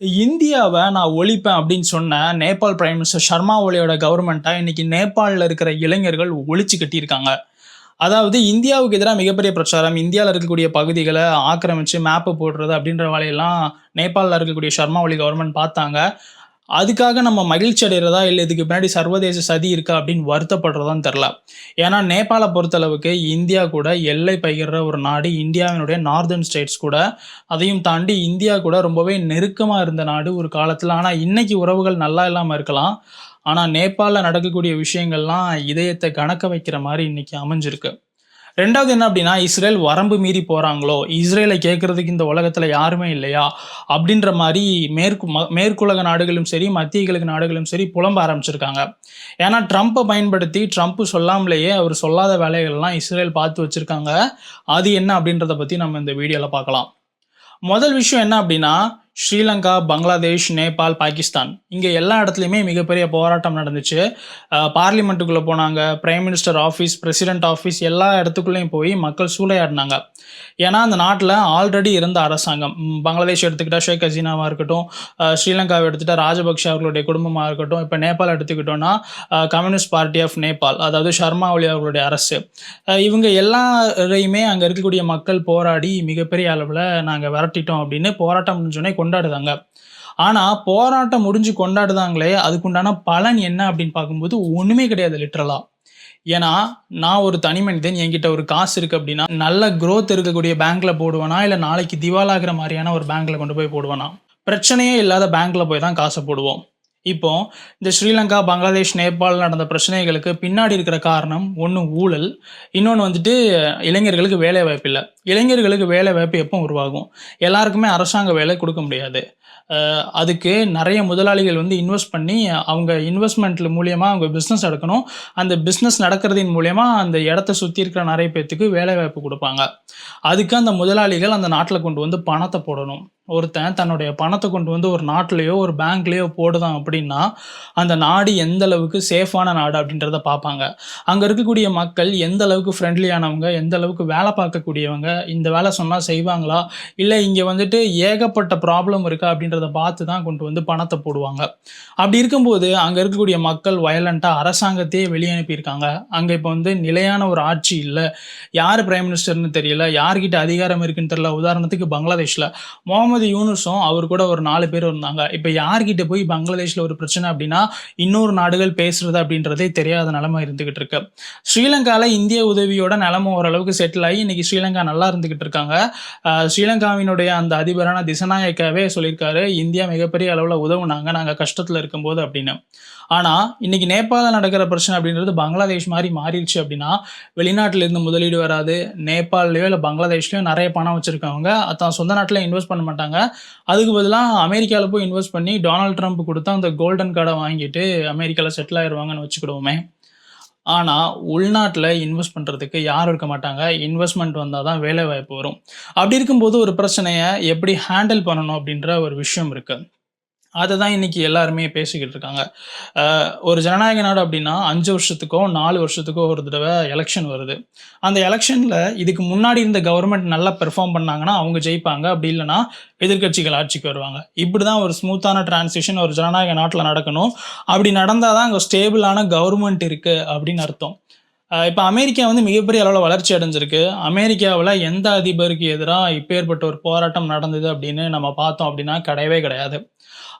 இந்தியாவை நான் ஒழிப்பேன் அப்படின்னு சொன்ன நேபாள் பிரைம் மினிஸ்டர் சர்மா ஒலியோட கவர்மெண்ட்டை இன்னைக்கு நேபாளில் இருக்கிற இளைஞர்கள் ஒழிச்சு கட்டியிருக்காங்க. அதாவது இந்தியாவுக்கு எதிராக மிகப்பெரிய பிரச்சாரம் இந்தியாவில் இருக்கக்கூடிய பகுதிகளை ஆக்கிரமிச்சு மேப்பு போடுறது அப்படின்ற வேலையெல்லாம் நேபாளில் இருக்கக்கூடிய சர்மா ஒலி கவர்மெண்ட் பார்த்தாங்க. அதுக்காக நம்ம மகிழ்ச்சி அடைகிறதா இல்லை இதுக்கு பின்னாடி சர்வதேச சதி இருக்கா? அப்படின்னு வருத்தப்படுறதான்னு தெரில ஏன்னா நேபாளை பொறுத்தளவுக்கு இந்தியா கூட எல்லை பகிர்ற ஒரு நாடு இந்தியாவினுடைய நார்தர்ன் ஸ்டேட்ஸ் கூட. அதையும் தாண்டி இந்தியா கூட ரொம்பவே நெருக்கமாக இருந்த நாடு ஒரு காலத்தில். ஆனால் இன்னைக்கு உறவுகள் நல்லா இல்லாமல் இருக்கலாம். ஆனால் நேபாளில் நடக்கக்கூடிய விஷயங்கள்லாம் இதயத்தை கணக்க வைக்கிற மாதிரி இன்றைக்கி அமைஞ்சிருக்கு. ரெண்டாவது என்ன அப்படின்னா இஸ்ரேல் வரம்பு மீறி போகிறாங்களோ இஸ்ரேலை கேட்குறதுக்கு இந்த உலகத்தில் யாருமே இல்லையா? அப்படின்ற மாதிரி மேற்கு ம மேற்குலக நாடுகளும் சரி மத்திய கிழக்கு நாடுகளும் சரி புலம்ப ஆரம்பிச்சிருக்காங்க. ஏன்னா ட்ரம்ப்பை பயன்படுத்தி ட்ரம்ப் சொல்லாமலேயே அவர் சொல்லாத வேலைகள்லாம் இஸ்ரேல் பார்த்து வச்சுருக்காங்க. அது என்ன அப்படின்றத பற்றி நம்ம இந்த வீடியோவில் பார்க்கலாம். முதல் விஷயம் என்ன அப்படின்னா ஸ்ரீலங்கா பங்களாதேஷ் நேபாள் பாகிஸ்தான் இங்கே எல்லா இடத்துலையுமே மிகப்பெரிய போராட்டம் நடந்துச்சு. பார்லிமெண்ட்டுக்குள்ளே போனாங்க. Prime minister office president office எல்லா இடத்துக்குள்ளேயும் போய் மக்கள் சூளையாடினாங்க ஏன்னா அந்த நாட்டில் ஆல்ரெடி இருந்த அரசாங்கம் பங்களாதேஷ் எடுத்துக்கிட்டால் ஷேக் ஹசீனாவாக இருக்கட்டும் ஸ்ரீலங்காவை எடுத்துகிட்டால் ராஜபக்ஷ அவர்களுடைய குடும்பமாக இருக்கட்டும் இப்போ நேபாள் எடுத்துக்கிட்டோன்னா கம்யூனிஸ்ட் பார்ட்டி ஆஃப் நேபாள் அதாவது ஷர்மா ஒலி அவர்களுடைய அரசு. இவங்க எல்லாரையுமே அங்கே இருக்கக்கூடிய மக்கள் போராடி மிகப்பெரிய அளவில் நாங்கள் விரட்டிட்டோம் அப்படின்னு போராட்டம் முடிஞ்சோடனே கொண்டாடுதாங்க. ஆனால் போராட்டம் முடிஞ்சு கொண்டாடுதாங்களே அதுக்குண்டான பலன் என்ன அப்படின்னு பார்க்கும்போது ஒன்றுமே கிடையாது லிட்ரலாக ஏன்னா நான் ஒரு தனி மனிதன் என்கிட்ட ஒரு காசு இருக்குது அப்படின்னா நல்ல க்ரோத் இருக்கக்கூடிய பேங்க்கில் போடுவேனா இல்லை நாளைக்கு திவாலாகிற மாதிரியான ஒரு பேங்க்கில் கொண்டு போய் போடுவேனா? பிரச்சனையே இல்லாத பேங்க்கில் போய் தான் காசை போடுவோம். இப்போ இந்த ஸ்ரீலங்கா பங்களாதேஷ் நேபாள் நடந்த பிரச்சனைகளுக்கு பின்னாடி இருக்கிற காரணம் ஒன்று ஊழல். இன்னொன்று வந்துட்டு இளைஞர்களுக்கு வேலை வாய்ப்பு இல்லை. இளைஞர்களுக்கு வேலை வாய்ப்பு எப்போ உருவாகும்? எல்லாருக்குமே அரசாங்க வேலை கொடுக்க முடியாது. அதுக்கு நிறைய முதலாளிகள் வந்து இன்வெஸ்ட் பண்ணி அவங்க இன்வெஸ்ட்மெண்ட்ல மூலியமாக அவங்க பிஸ்னஸ் எடுக்கணும். அந்த பிஸ்னஸ் நடக்கிறதின் மூலயமா அந்த இடத்த சுற்றி இருக்கிற நிறைய பேர்த்துக்கு வேலை வாய்ப்பு கொடுப்பாங்க. அதுக்கு அந்த முதலாளிகள் அந்த நாட்டில் கொண்டு வந்து பணத்தை போடணும். ஒருத்தன் தன்னுடைய பணத்தை கொண்டு வந்து ஒரு நாட்டிலேயோ ஒரு பேங்க்லேயோ போடுதான் அப்படின்னா அந்த நாடு எந்த அளவுக்கு சேஃபான நாடு அப்படின்றத பார்ப்பாங்க. அங்கே இருக்கக்கூடிய மக்கள் எந்த அளவுக்கு ஃப்ரெண்ட்லியானவங்க எந்த அளவுக்கு வேலை பார்க்கக்கூடியவங்க இந்த வேலை சொன்னால் செய்வாங்களா? இல்லை இங்கே வந்துட்டு ஏகப்பட்ட ப்ராப்ளம் இருக்கா அப்படின்றத பார்த்து தான் கொண்டு வந்து பணத்தை போடுவாங்க. அப்படி இருக்கும்போது அங்கே இருக்கக்கூடிய மக்கள் வயலண்ட்டாக அரசாங்கத்தையே வெளியனுப்பியிருக்காங்க. அங்கே இப்போ வந்து நிலையான ஒரு ஆட்சி இல்லை. யார் பிரைம் மினிஸ்டர்னு தெரியல. யார்கிட்ட அதிகாரம் இருக்குன்னு தெரியல. உதாரணத்துக்கு பங்களாதேஷில். முகமது யூனுஸும் அவர் கூட ஒரு நாலு பேர் இருந்தாங்க. இப்போ யார்கிட்ட போய் பங்களாதேஷில் ஒரு பிரச்சனை அப்படின்னா இன்னொரு நாடுகள் பேசுறது அப்படின்றதே தெரியாத நிலைமை இருந்துகிட்டு இருக்கு. ஸ்ரீலங்காவில் இந்திய உதவியோட நிலமும் ஓரளவுக்கு செட்டில் ஆகி இன்னைக்கு ஸ்ரீலங்கா நல்லா இருந்துகிட்டு இருக்காங்க. ஸ்ரீலங்காவினுடைய அந்த அதிபரான திசநாயக்காவே சொல்லியிருக்காரு இந்தியா மிகப்பெரிய அளவில் உதவுனாங்க நாங்கள் கஷ்டத்தில் இருக்கும்போது அப்படின்னு. ஆனால் இன்னைக்கு நேபாளில் நடக்கிற பிரச்சனை அப்படின்றது பங்களாதேஷ் மாதிரி மாறிடுச்சு அப்படின்னா வெளிநாட்டிலேருந்து முதலீடு வராது. நேபாள்லையோ இல்லை பங்களாதேஷ்லையோ நிறைய பணம் வச்சுருக்கவங்க அதான் சொந்த நாட்டில் இன்வெஸ்ட் பண்ண மாட்டாங்க. அதுக்கு பதிலாக அமெரிக்காவில் போய் இன்வெஸ்ட் பண்ணி டொனால்ட் ட்ரம்ப் கொடுத்தா அந்த கோல்டன் கார்டை வாங்கிட்டு அமெரிக்காவில் செட்டில் ஆயிடுவாங்கன்னு வச்சுக்கிடுவோமே. ஆனால் உள்நாட்டில் இன்வெஸ்ட் பண்ணுறதுக்கு யாரும் இருக்க மாட்டாங்க. இன்வெஸ்ட்மெண்ட் வந்தால் தான் வேலை வாய்ப்பு வரும். அப்படி இருக்கும்போது ஒரு பிரச்சனையை எப்படி ஹேண்டில் பண்ணணும் அப்படின்ற ஒரு விஷயம் இருக்குது அதை தான் இன்னைக்கு எல்லாருமே பேசிக்கிட்டு இருக்காங்க. ஒரு ஜனநாயக நாடு அப்படின்னா அஞ்சு வருஷத்துக்கோ நாலு வருஷத்துக்கோ ஒரு தடவை எலெக்ஷன் வருது. அந்த எலெக்ஷனில் இதுக்கு முன்னாடி இருந்த கவர்மெண்ட் நல்லா பெர்ஃபார்ம் பண்ணாங்கன்னா அவங்க ஜெயிப்பாங்க. அப்படி இல்லைன்னா எதிர்க்கட்சிகள் ஆட்சிக்கு வருவாங்க. இப்படி தான் ஒரு ஸ்மூத்தான டிரான்சிஷன் ஒரு ஜனநாயக நாட்டில் நடக்கணும். அப்படி நடந்தால் தான் அங்கே ஸ்டேபிளான கவர்மெண்ட் இருக்குது அப்படின்னு அர்த்தம். இப்போ அமெரிக்கா வந்து மிகப்பெரிய அளவில் வளர்ச்சி அடைஞ்சிருக்கு. அமெரிக்காவில் எந்த அதிபருக்கு எதிராக இப்பேற்பட்ட ஒரு போராட்டம் நடந்தது அப்படின்னு நம்ம பார்த்தோம் அப்படின்னா கிடையவே கிடையாது.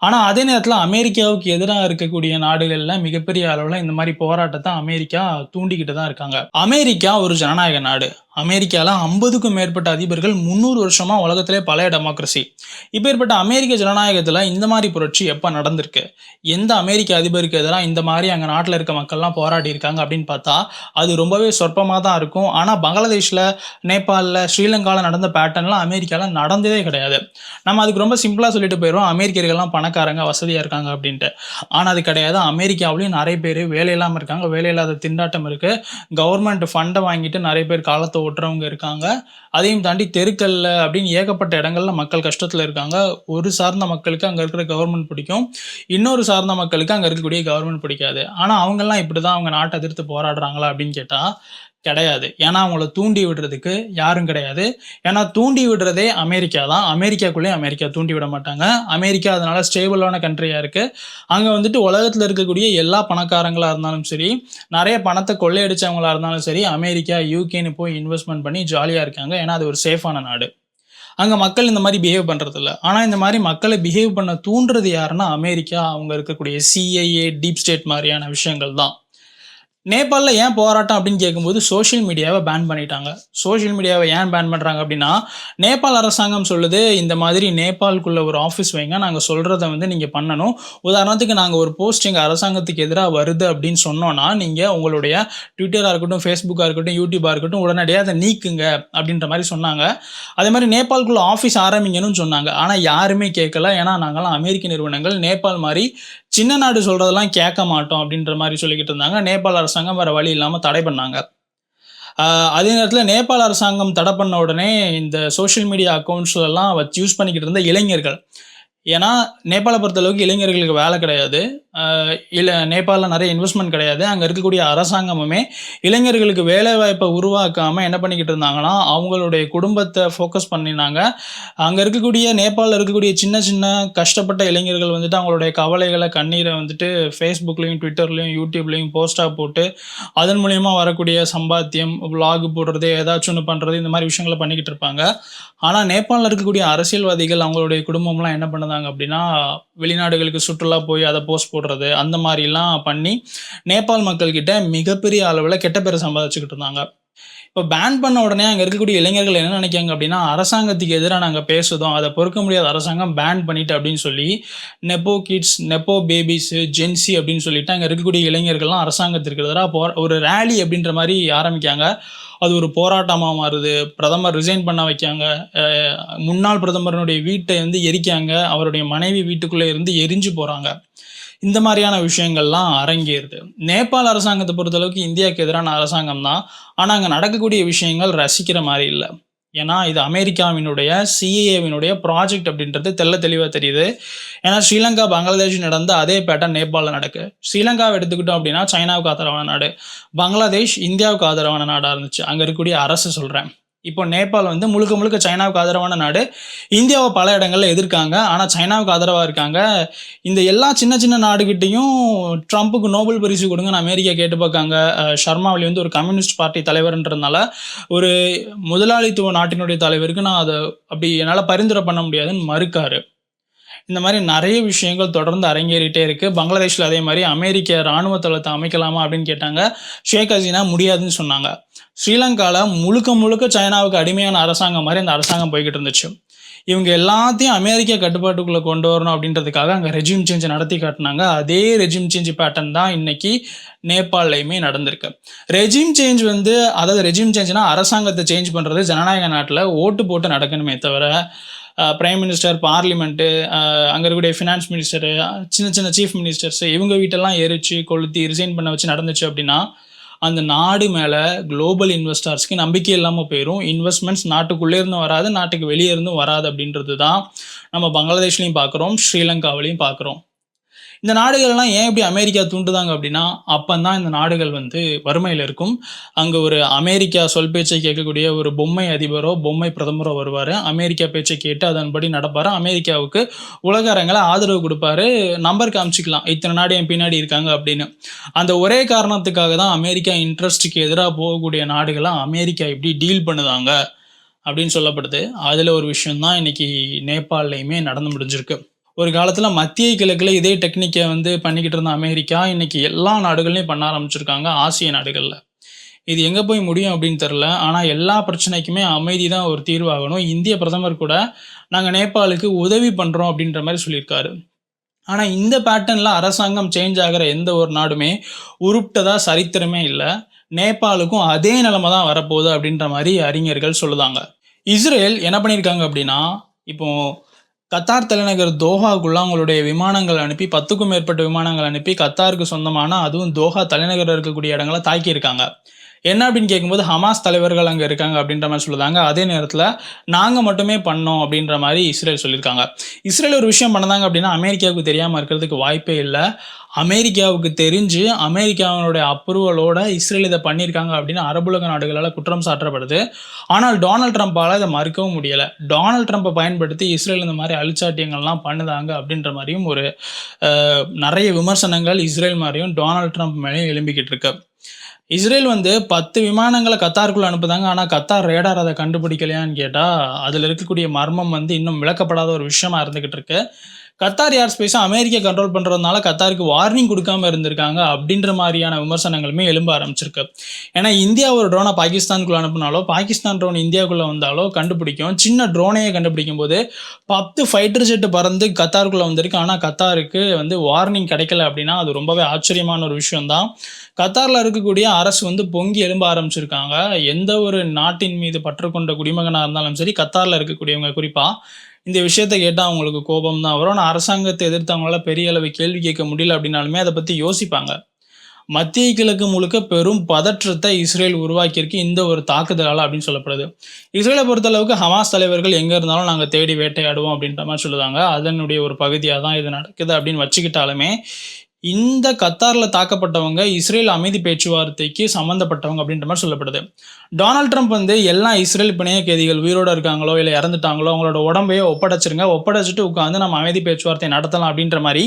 ஆனால் அதே நேரத்தில் அமெரிக்காவுக்கு எதிராக இருக்கக்கூடிய நாடுகளில் மிகப்பெரிய அளவில் இந்த மாதிரி போராட்டத்தை அமெரிக்கா தூண்டிக்கிட்டு தான் இருக்காங்க. அமெரிக்கா ஒரு ஜனநாயக நாடு. அமெரிக்காவில் ஐம்பதுக்கும் மேற்பட்ட அதிபர்கள் முந்நூறு வருஷமாக உலகத்திலே பழைய டெமோக்ரஸி இப்பேற்பட்ட அமெரிக்க ஜனநாயகத்தில் இந்த மாதிரி புரட்சி எப்போ நடந்திருக்கு? எந்த அமெரிக்க அதிபருக்கு எதிராக இந்த மாதிரி அங்கே நாட்டில் இருக்க மக்கள்லாம் போராடி இருக்காங்க அப்படின்னு பார்த்தா அது ரொம்பவே சொற்பமாக தான் இருக்கும். ஆனால் பங்களாதேஷில் நேபாளில் ஸ்ரீலங்காவில் நடந்த பேட்டர்ன்லாம் அமெரிக்காவில் நடந்ததே கிடையாது. நம்ம அதுக்கு ரொம்ப சிம்பிளாக சொல்லிட்டு போயிடுவோம் அமெரிக்கர்கள்லாம் பணக்காரங்க வசதியாக இருக்காங்க அப்படின்ட்டு. ஆனால் அது கிடையாது. அமெரிக்காவிலையும் நிறைய பேர் வேலை இல்லாமல் இருக்காங்க. வேலை இல்லாத திண்டாட்டம் இருக்குது கவர்மெண்ட் ஃபண்டை வாங்கிட்டு நிறைய பேர் காலத்தை ஓட்டுறவங்க இருக்காங்க. அதையும் தாண்டி தெருக்கல்ல அப்படின்னு ஏகப்பட்ட இடங்கள்ல மக்கள் கஷ்டத்தில் இருக்காங்க. ஒரு சார்ந்த மக்களுக்கு அங்கே இருக்கிற கவர்மெண்ட் பிடிக்கும். இன்னொரு சார்ந்த மக்களுக்கு அங்கே இருக்கக்கூடிய கவர்மெண்ட் பிடிக்காது. ஆனால் அவங்கெல்லாம் இப்படி தான் அவங்க நாட்டை எதிர்த்து போராடுறாங்களா அப்படின்னு கேட்டால் கிடையாது. ஏன்னா அவங்கள தூண்டி விடுறதுக்கு யாரும் கிடையாது. ஏன்னா தூண்டி விடுறதே அமெரிக்கா தான். அமெரிக்காக்குள்ளேயும் அமெரிக்கா தூண்டி விட மாட்டாங்க. அமெரிக்கா அதனால ஸ்டேபிளான கண்ட்ரியாக இருக்குது அங்கே வந்துட்டு உலகத்தில் இருக்கக்கூடிய எல்லா பணக்காரங்களாக இருந்தாலும் சரி நிறைய பணத்தை கொள்ளையடிச்சவங்களா இருந்தாலும் சரி அமெரிக்கா யூகேன்னு போய் இன்வெஸ்ட்மெண்ட் பண்ணி ஜாலியாக இருக்காங்க. ஏன்னா அது ஒரு சேஃபான நாடு. அங்கே மக்கள் இந்த மாதிரி பிஹேவ் பண்ணுறதில்ல ஆனால் இந்த மாதிரி மக்களை பிஹேவ் பண்ண தூண்டுறது யாருன்னா அமெரிக்கா. அவங்க இருக்கக்கூடிய சிஐஏ டீப் ஸ்டேட் மாதிரியான விஷயங்கள் தான். நேபாளில் ஏன் போராட்டம் அப்படின்னு கேட்கும்போது சோஷியல் மீடியாவை பேன் பண்ணிட்டாங்க. சோஷியல் மீடியாவை ஏன் பேன் பண்ணுறாங்க அப்படின்னா நேபாள் அரசாங்கம் சொல்லுது இந்த மாதிரி நேபாளுக்குள்ள ஒரு ஆஃபீஸ் வைங்க நாங்கள் சொல்கிறத வந்து நீங்கள் பண்ணணும். உதாரணத்துக்கு நாங்கள் ஒரு போஸ்ட் எங்கள் அரசாங்கத்துக்கு எதிராக வருது அப்படின்னு சொன்னோன்னா நீங்கள் உங்களுடைய ட்விட்டராக இருக்கட்டும் ஃபேஸ்புக்காக இருக்கட்டும் யூடியூபாக இருக்கட்டும் உடனடியாக அதை நீக்குங்க அப்படின்ற மாதிரி சொன்னாங்க. அதே மாதிரி நேபாளுக்குள்ள ஆஃபீஸ் ஆரம்பிங்கன்னு சொன்னாங்க. ஆனால் யாருமே கேட்கல. ஏன்னா நாங்களாம் அமெரிக்க நிறுவனங்கள். நேபாள் மாதிரி சின்ன நாடு சொல்கிறதெல்லாம் கேட்க மாட்டோம் அப்படின்ற மாதிரி சொல்லிக்கிட்டு இருந்தாங்க. நேபாள் அரசாங்கம் வேறு வழி இல்லாமல் தடை பண்ணாங்க. அதே நேரத்தில் நேபாள் அரசாங்கம் தடை பண்ண உடனே இந்த சோஷியல் மீடியா அக்கௌண்ட்ஸ்லாம் வச்சு யூஸ் பண்ணிக்கிட்டு இருந்த இளைஞர்கள். ஏன்னா நேபாளை பொறுத்தளவுக்கு இளைஞர்களுக்கு வேலை கிடையாது. இல்லை நேபாளில் நிறைய இன்வெஸ்ட்மெண்ட் கிடையாது. அங்கே இருக்கக்கூடிய அரசாங்கமுமே இளைஞர்களுக்கு வேலை வாய்ப்பை உருவாக்காமல் என்ன பண்ணிக்கிட்டு இருந்தாங்கன்னா அவங்களுடைய குடும்பத்தை ஃபோக்கஸ் பண்ணினாங்க. அங்கே இருக்கக்கூடிய நேபாளில் இருக்கக்கூடிய சின்ன சின்ன கஷ்டப்பட்ட இளைஞர்கள் வந்துட்டு அவங்களுடைய கவலைகளை கண்ணீரை வந்துட்டு ஃபேஸ்புக்லேயும் ட்விட்டர்லேயும் யூடியூப்லேயும் போஸ்ட்டாக போட்டு அதன் மூலியமாக வரக்கூடிய சம்பாத்தியம் vlog போடுறது ஏதாச்சும் ஒன்று பண்ணுறது இந்த மாதிரி விஷயங்களை பண்ணிக்கிட்டு இருப்பாங்க. ஆனால் நேபாளில் இருக்கக்கூடிய அரசியல்வாதிகள் அவங்களுடைய குடும்பம்லாம் என்ன பண்ணுதாங்க அப்படின்னா வெளிநாடுகளுக்கு சுற்றுலா போய் அதை போஸ்ட் போடுறது அந்த மாதிரிலாம் பண்ணி நேபாள் மக்கள்கிட்ட மிகப்பெரிய அளவில் கெட்ட பேரை சம்பாதிச்சுக்கிட்டு இருந்தாங்க. இப்போ பேன் பண்ண உடனே அங்கே இருக்கக்கூடிய இளைஞர்கள் என்ன நினைக்காங்க அப்படின்னா அரசாங்கத்துக்கு எதிராக நாங்கள் பேசுதோம் அதை பொறுக்க முடியாத அரசாங்கம் பேன் பண்ணிட்டு அப்படின்னு சொல்லி nepo kids nepo babies Gen Z அப்படின்னு சொல்லிட்டு அங்கே இருக்கக்கூடிய இளைஞர்கள்லாம் அரசாங்கத்திற்கு எதிராக போ ஒரு ரேலி அப்படின்ற மாதிரி ஆரம்பிக்காங்க அது ஒரு போராட்டமாக மாறுது. பிரதமர் ரிசைன் பண்ண வைக்காங்க முன்னாள் பிரதமரனுடைய வீட்டை வந்து எரிக்காங்க அவருடைய மனைவி வீட்டுக்குள்ளே இருந்து எரிஞ்சு போகிறாங்க இந்த மாதிரியான விஷயங்கள்லாம் அரங்கேறுது. நேபாள் அரசாங்கத்தை பொறுத்தளவுக்கு இந்தியாவுக்கு எதிரான அரசாங்கம் தான். ஆனால் அங்கே நடக்கக்கூடிய விஷயங்கள் ரசிக்கிற மாதிரி இல்லை. ஏன்னா இது அமெரிக்காவினுடைய சிஏஏவினுடைய ப்ராஜெக்ட் அப்படின்றது தெள்ள தெளிவாக தெரியுது. ஏன்னா ஸ்ரீலங்கா பங்களாதேஷ் நடந்த அதே பேட்டர்ன் நேபாளில் நடக்கு. ஸ்ரீலங்காவை எடுத்துக்கிட்டோம் அப்படின்னா சைனாவுக்கு ஆதரவான நாடு. பங்களாதேஷ் இந்தியாவுக்கு ஆதரவான நாடாக இருந்துச்சு. அங்கே இருக்கக்கூடிய அரசு சொல்கிறேன் இப்போ நேபாள் வந்து முழுக்க முழுக்க சைனாவுக்கு ஆதரவான நாடு. இந்தியாவை பல இடங்களில் எதிர்க்காங்க. ஆனால் சைனாவுக்கு ஆதரவாக இருக்காங்க. இந்த எல்லா சின்ன சின்ன நாடுகிட்டையும் ட்ரம்ப்புக்கு நோபல் பரிசு கொடுங்கன்னு அமெரிக்கா கேட்டு பார்க்காங்க. ஷர்மா ஒலி வந்து ஒரு கம்யூனிஸ்ட் பார்ட்டி தலைவர்ன்றதுனால ஒரு முதலாளித்துவ நாட்டினுடைய தலைவருக்கு நான் அதை அப்படி என்னால் பரிந்துரை பண்ண முடியாதுன்னு மறுக்காரு. இந்த மாதிரி நிறைய விஷயங்கள் தொடர்ந்து அரங்கேறிட்டே இருக்குது பங்களாதேஷில் அதே மாதிரி அமெரிக்க இராணுவ தளத்தை அமைக்கலாமா அப்படின்னு கேட்டாங்க. ஷேக் ஹசீனா முடியாதுன்னு சொன்னாங்க. ஸ்ரீலங்காவில் முழுக்க முழுக்க சைனாவுக்கு அடிமையான அரசாங்கம் மாதிரி அந்த அரசாங்கம் போய்கிட்டு இருந்துச்சு. இவங்க எல்லாத்தையும் அமெரிக்க கட்டுப்பாட்டுக்குள்ளே கொண்டு வரணும் அப்படின்றதுக்காக அங்கே ரெஜிம் சேஞ்ச் நடத்தி காட்டினாங்க. அதே ரெஜிம் சேஞ்ச் பேட்டர்ன் தான் இன்னைக்கு நேபாள்லையுமே நடந்திருக்கு. ரெஜிம் சேஞ்ச் வந்து அதாவது ரெஜிம் சேஞ்ச்னா அரசாங்கத்தை சேஞ்ச் பண்ணுறது ஜனநாயக நாட்டில் ஓட்டு போட்டு நடக்கணுமே தவிர பிரைம் மினிஸ்டர் பார்லிமெண்ட்டு அங்கே இருக்கக்கூடிய ஃபினான்ஸ் மினிஸ்டரு சின்ன சின்ன சீஃப் மினிஸ்டர்ஸ் இவங்க வீட்டெல்லாம் எரிச்சு கொளுத்தி ரிசைன் பண்ண வச்சு நடந்துச்சு அப்படின்னா அந்த நாடு மேலே குளோபல் இன்வெஸ்டர்ஸ்க்கு நம்பிக்கை இல்லாமல் போயிடும் இன்வெஸ்ட்மெண்ட்ஸ் நாட்டுக்குள்ளே இருந்தும் வராது நாட்டுக்கு வெளியே இருந்தும் வராது அப்படின்றது தான் நம்ம பங்களாதேஷ்லையும் பார்க்குறோம் ஸ்ரீலங்காவிலையும் பார்க்குறோம் இந்த நாடுகள்லாம் ஏன் இப்படி அமெரிக்கா தூண்டுதாங்க அப்படின்னா அப்பந்தான் இந்த நாடுகள் வந்து வறுமையில் இருக்கும். அங்கே ஒரு அமெரிக்கா சொல் பேச்சை கேட்கக்கூடிய ஒரு பொம்மை அதிபரோ பொம்மை பிரதமரோ வருவார். அமெரிக்கா பேச்சை கேட்டு அதன்படி நடப்பார். அமெரிக்காவுக்கு உலக அரங்கில் ஆதரவு கொடுப்பாரு. நம்பர் காமிச்சிக்கலாம். இத்தனை நாடு என் பின்னாடி இருக்காங்க அப்படின்னு. அந்த ஒரே காரணத்துக்காக தான் அமெரிக்கா இன்ட்ரெஸ்ட்டுக்கு எதிராக போகக்கூடிய நாடுகளாக அமெரிக்கா இப்படி டீல் பண்ணுதாங்க அப்படின்னு சொல்லப்படுது. அதில் ஒரு விஷயம்தான் இன்னைக்கு நேபாள்லையுமே நடந்து முடிஞ்சிருக்கு. ஒரு காலத்தில் மத்திய கிழக்கில் இதே டெக்னிக்கை வந்து பண்ணிக்கிட்டு இருந்த அமெரிக்கா இன்றைக்கி எல்லா நாடுகள்லையும் பண்ண ஆரம்பிச்சிருக்காங்க ஆசிய நாடுகளில். இது எங்கே போய் முடியும் அப்படின்னு தெரில ஆனால் எல்லா பிரச்சனைக்குமே அமைதி தான் ஒரு தீர்வாகணும். இந்திய பிரதமர் கூட நாங்கள் நேபாளுக்கு உதவி பண்ணுறோம் அப்படின்ற மாதிரி சொல்லியிருக்காரு. ஆனால் இந்த பேட்டர்னில் அரசாங்கம் சேஞ்ச் ஆகிற எந்த ஒரு நாடுமே உருப்பிட்டதாக சரித்திரமே இல்லை. நேபாளுக்கும் அதே நிலைமை தான் வரப்போகுது அப்படின்ற மாதிரி அறிஞர்கள் சொல்லுதாங்க. இஸ்ரேல் என்ன பண்ணியிருக்காங்க அப்படின்னா இப்போது கத்தார் தலைநகர் தோஹாக்குள்ள அவங்களுடைய விமானங்கள் அனுப்பி பத்துக்கும் மேற்பட்ட விமானங்கள் அனுப்பி கத்தாருக்கு சொந்தமான அதுவும் தோஹா தலைநகர் இருக்கக்கூடிய இடங்களை தாக்கியிருக்காங்க. என்ன அப்படின்னு கேட்கும்போது ஹமாஸ் தலைவர்கள் அங்கே இருக்காங்க அப்படின்ற மாதிரி சொல்லுதாங்க. அதே நேரத்தில் நாங்கள் மட்டுமே பண்ணோம் அப்படின்ற மாதிரி இஸ்ரேல் சொல்லியிருக்காங்க இஸ்ரேல் ஒரு விஷயம் பண்ணதாங்க அப்படின்னா அமெரிக்காவுக்கு தெரியாமல் இருக்கிறதுக்கு வாய்ப்பே இல்லை. அமெரிக்காவுக்கு தெரிஞ்சு அமெரிக்காவினுடைய அப்ரூவலோட இஸ்ரேல் இதை பண்ணியிருக்காங்க அப்படின்னு அரபுலக நாடுகளால் குற்றம் சாட்டப்படுது ஆனால் டொனால்ட் ட்ரம்ப்பால் இதை மறுக்கவும் முடியலை. டொனால்ட் ட்ரம்ப்பை பயன்படுத்தி இஸ்ரேல் இந்த மாதிரி அழிச்சாட்டியங்கள்லாம் பண்ணுதாங்க அப்படின்ற மாதிரியும் ஒரு நிறைய விமர்சனங்கள் இஸ்ரேல் மாதிரியும் டொனால்ட் ட்ரம்ப் மேலேயும் எழும்பிக்கிட்டு இருக்கு. இஸ்ரேல் வந்து பத்து விமானங்களை கத்தாருக்குள்ள அனுப்புதாங்க. ஆனால் கத்தார் ரேடார் அதை கண்டுபிடிக்கலையான்னு கேட்டால் அதில் இருக்கக்கூடிய மர்மம் வந்து இன்னும் விளக்கப்படாத ஒரு விஷயமா இருந்துகிட்டு இருக்கு. கத்தார் ஏர் ஸ்பேஸை அமெரிக்கா கண்ட்ரோல் பண்ணுறதுனால கத்தாருக்கு வார்னிங் கொடுக்காம இருந்திருக்காங்க அப்படின்ற மாதிரியான விமர்சனங்களுமே எழும்ப ஆரம்பிச்சிருக்கு. ஏன்னா இந்தியா ஒரு ட்ரோனை பாகிஸ்தானுக்குள்ளே அனுப்புனாலோ பாகிஸ்தான் ட்ரோன் இந்தியாவுக்குள்ளே வந்தாலோ கண்டுபிடிக்கும். சின்ன ட்ரோனையே கண்டுபிடிக்கும் போது பத்து ஃபைட்டர் ஜெட்டு பறந்து கத்தாருக்குள்ளே வந்திருக்கு. ஆனால் கத்தாருக்கு வந்து வார்னிங் கிடைக்கல அப்படின்னா அது ரொம்பவே ஆச்சரியமான ஒரு விஷயம்தான். கத்தாரில் இருக்கக்கூடிய அரசு வந்து பொங்கி எழும்ப ஆரம்பிச்சிருக்காங்க. எந்த ஒரு நாட்டின் மீது பற்று கொண்ட குடிமகனாக இருந்தாலும் சரி கத்தாரில் இருக்கக்கூடியவங்க குறிப்பாக இந்த விஷயத்த கேட்டால் அவங்களுக்கு கோபம் தான் வரும். ஆனால் அரசாங்கத்தை எதிர்த்து அவங்களால பெரிய அளவு கேள்வி கேட்க முடியல அப்படின்னாலுமே அதை பற்றி யோசிப்பாங்க. மத்திய கிழக்கு முழுக்க பெரும் பதற்றத்தை இஸ்ரேல் உருவாக்கியிருக்கு இந்த ஒரு தாக்குதலால் அப்படின்னு சொல்லப்படுது. இஸ்ரேலை பொறுத்தளவுக்கு ஹமாஸ் தலைவர்கள் எங்கே இருந்தாலும் நாங்கள் தேடி வேட்டையாடுவோம் அப்படின்ற மாதிரி சொல்லுவாங்க அதனுடைய ஒரு பகுதியாக தான் இது நடக்குது அப்படின்னு வச்சுக்கிட்டாலுமே இந்த கத்தாரில் தாக்கப்பட்டவங்க இஸ்ரேல் அமைதி பேச்சுவார்த்தைக்கு சம்மந்தப்பட்டவங்க அப்படின்ற மாதிரி சொல்லப்படுது. டொனால்ட் ட்ரம்ப் வந்து எல்லா இஸ்ரேல் பிணைய கைதிகள் உயிரோடு இருக்காங்களோ இல்லை இறந்துட்டாங்களோ அவங்களோட உடம்பையோ ஒப்படைச்சிருங்க ஒப்படைச்சிட்டு உட்காந்து நம்ம அமைதி பேச்சுவார்த்தை நடத்தலாம் அப்படின்ற மாதிரி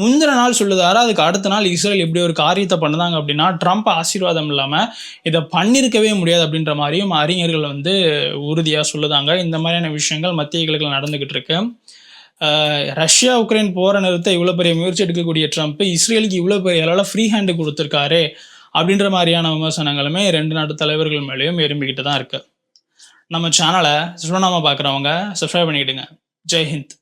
முந்தின நாள் சொல்லுதாரு. அதுக்கு அடுத்த நாள் இஸ்ரேல் இப்படி ஒரு காரியத்தை பண்ணுதாங்க அப்படின்னா ட்ரம்ப் ஆசீர்வாதம் இல்லாமல் இதை பண்ணியிருக்கவே முடியாது அப்படின்ற மாதிரியும் அறிஞர்கள் வந்து உறுதியாக சொல்லுதாங்க. இந்த மாதிரியான விஷயங்கள் மத்திய கிழக்கில் நடந்துக்கிட்டு இருக்கு. ரஷ்யா உக்ரைன் போரை நிறுத்த இவ்வளோ பெரிய முயற்சி எடுக்கக்கூடிய ட்ரம்ப் இஸ்ரேலுக்கு இவ்வளோ பெரிய அளவில் ஃப்ரீ ஹேண்டு கொடுத்துருக்காரு அப்படின்ற மாதிரியான விமர்சனங்களுமே ரெண்டு நாட்டு தலைவர்கள் மேலேயும் எறும்பிக்கிட்டு தான் இருக்குது நம்ம சேனலை சுஷ்மநாம பார்க்குறவங்க சப்ஸ்கிரைப் பண்ணிக்கிடுங்க. ஜெய்ஹிந்த்